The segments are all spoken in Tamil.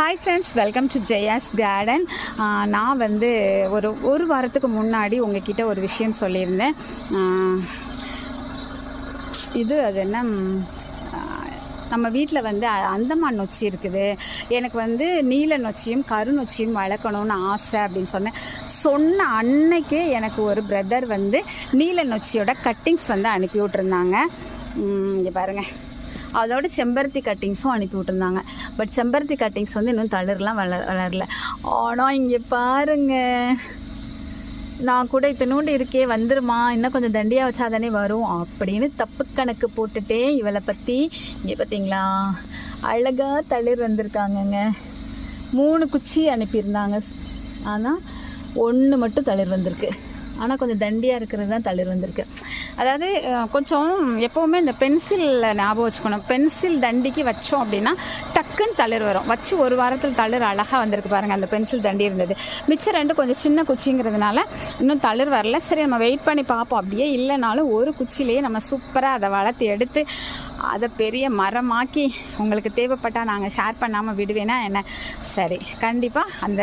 Hi friends welcome to Jaya's garden நான் வந்து ஒரு ஒரு வாரத்துக்கு முன்னாடி உங்ககிட்ட ஒரு விஷயம் சொல்லியிருந்தேன். இது அது என்ன நம்ம வீட்டில் வந்து அ- அந்தமான் நொச்சி இருக்குது. எனக்கு வந்து நீல நொச்சியும் கரு நொச்சியும் வளர்க்கணும்னு ஆசை அப்படின்னு சொன்னேன். சொன்ன அன்னைக்கே எனக்கு ஒரு பிரதர் வந்து நீல நொச்சியோட கட்டிங்ஸ் வந்து அனுப்பி விட்டுருந்தாங்க. இங்கே பாருங்கள் அதோட செம்பருத்தி கட்டிங்ஸும் அனுப்பி விட்டுருந்தாங்க. பட் செம்பருத்தி கட்டிங்ஸ் வந்து இன்னும் தளர்லாம் வள வளரல. ஆனால் இங்கே பாருங்க. நான் கூட இத்தனோண்டு இருக்கே வந்துருமா? இன்னும் கொஞ்சம் தண்டியாக வச்சா தானே வரும்? அப்படின்னு தப்பு கணக்கு போட்டுட்டே இவளை பற்றி இங்கே பார்த்தீங்களா அழகாக தளிர் வந்திருக்காங்கங்க. மூணு குச்சி அனுப்பியிருந்தாங்க. ஆனால் ஒன்று மட்டும் தளிர் வந்திருக்கு. ஆனால் கொஞ்சம் தண்டியாக இருக்கிறது தான் தளிர் வந்திருக்கு. அதாவது கொஞ்சம் எப்போவுமே இந்த பென்சிலில் ஞாபகம் வச்சுக்கணும். பென்சில் தண்டிக்கு வச்சோம் அப்படின்னா டக்குன்னு தளிர் வரும். வச்சு ஒரு வாரத்தில் தளிர் அழகாக வந்திருக்கு பாருங்கள் அந்த பென்சில் தண்டி இருந்தது. மிச்சம் ரெண்டு கொஞ்சம் சின்ன குச்சிங்கிறதுனால இன்னும் தளிர் வரல. சரி நம்ம வெயிட் பண்ணி பார்ப்போம். அப்படியே இல்லைனாலும் ஒரு குச்சிலேயே நம்ம சூப்பராக அதை வளர்த்து எடுத்து அதை பெரிய மரமாக்கி உங்களுக்கு தேவைப்பட்டால் நாங்கள் ஷேர் பண்ணாமல் விடுவேனா என்ன? சரி கண்டிப்பாக அந்த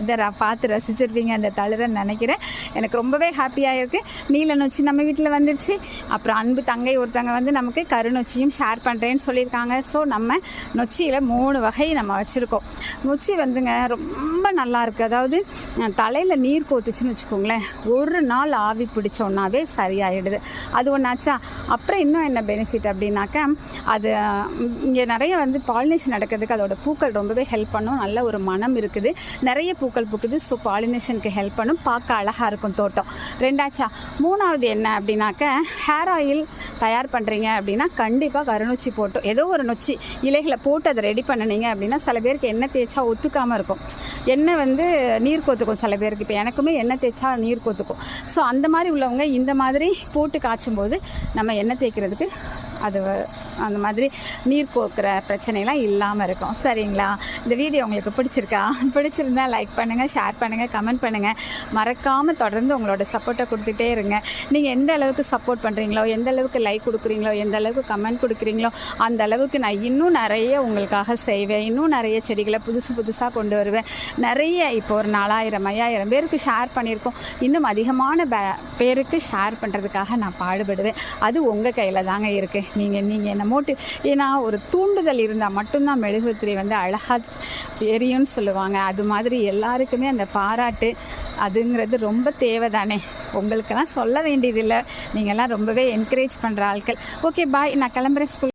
இதை ர- பார்த்து ரசிச்சிருப்பீங்க அந்த தளிரன்னு நினைக்கிறேன். எனக்கு ரொம்பவே ஹாப்பியாக இருக்குது நீல நொச்சி நம்ம வீட்டில் வந்துடுச்சு அப்புறம் அன்பு தங்கை ஒருத்தங்க வந்து நமக்கு கருநொச்சியும் ஷேர் பண்ணுறேன்னு சொல்லியிருக்காங்க. ஸோ நம்ம நொச்சியில் மூணு வகை நம்ம வச்சுருக்கோம். நொச்சி வந்துங்க ரொம்ப நல்லா இருக்குது அதாவது தலையில் நீர் கோத்துச்சுன்னு வச்சுக்கோங்களேன். ஒரு நாள் ஆவி பிடிச்சோன்னாவே சரியாயிடுது. அது ஒன்றாச்சா அப்புறம் இன்னும் என்ன பெனிஃபிட் அப்படின்னாக்க அது இங்கே நிறைய வந்து பாலினேஷன் நடக்கிறதுக்கு அதோட பூக்கள் ரொம்பவே ஹெல்ப் பண்ணும். நல்ல ஒரு மனம் இருக்குது. நிறைய பூக்கள் பூக்குது. ஸோ பாலினேஷனுக்கு ஹெல்ப் பண்ணும். பார்க்க அழகாக இருக்கும் தோட்டம். ரெண்டாச்சா மூணாவது என்ன அப்படின்னாக்க ஹேர் ஆயில் தயார் பண்ணுறீங்க அப்படின்னா கண்டிப்பாக கருநொச்சி போட்டோம் ஏதோ ஒரு நொச்சி இலைகளை போட்டு அதை ரெடி பண்ணினீங்க அப்படின்னா சில பேருக்கு எண்ணெய் தேய்ச்சா ஒத்துக்காமல் இருக்கும். எண்ணெய் வந்து நீர் கோத்துக்கும் சில பேருக்கு. இப்போ எனக்குமே எண்ணெய் தேய்ச்சா நீர் கோத்துக்கும். ஸோ அந்த மாதிரி உள்ளவங்க இந்த மாதிரி போட்டு காய்ச்சும் போது நம்ம எண்ணெய் தேய்க்கிறதுக்கு அது அந்த மாதிரி நீர் போக்குற பிரச்சனைலாம் இல்லாமல் இருக்கும். சரிங்களா? இந்த வீடியோ உங்களுக்கு பிடிச்சிருக்கா? பிடிச்சிருந்தா லைக் பண்ணுங்கள் ஷேர் பண்ணுங்கள் கமெண்ட் பண்ணுங்கள் மறக்காமல் தொடர்ந்து உங்களோட சப்போர்ட்டை கொடுத்துட்டே இருங்க. நீங்கள் எந்த அளவுக்கு சப்போர்ட் பண்ணுறீங்களோ எந்த அளவுக்கு லைக் கொடுக்குறீங்களோ எந்த அளவுக்கு கமெண்ட் கொடுக்குறீங்களோ அந்த அளவுக்கு நான் இன்னும் நிறைய உங்களுக்காக செய்வேன். இன்னும் நிறைய செடிகளை புதுசு புதுசாக கொண்டு வருவேன். நிறைய இப்போ ஒரு நாலாயிரம் ஐயாயிரம் பேருக்கு ஷேர் பண்ணியிருக்கோம். இன்னும் அதிகமான பே- பேருக்கு ஷேர் பண்ணுறதுக்காக நான் பாடுபடுவேன். அது உங்கள் கையில் தாங்க இருக்குது நீங்கள் நீங்கள் என்ன மோட்டிவ் ஏன்னா ஒரு தூண்டுதல் இருந்தால் மட்டும்தான் மெழுகுத்திரி வந்து அழகாக எரியும்னு சொல்லுவாங்க. அது மாதிரி எல்லாருக்குமே அந்த பாராட்டு அதுங்கிறது ரொம்ப தேவை தானே உங்களுக்கெல்லாம் சொல்ல வேண்டியதில்லை. நீங்கள்லாம் ரொம்பவே என்கரேஜ் பண்ணுற ஆட்கள். ஓகே பாய் நான் கிளம்புறேன் ஸ்கூல்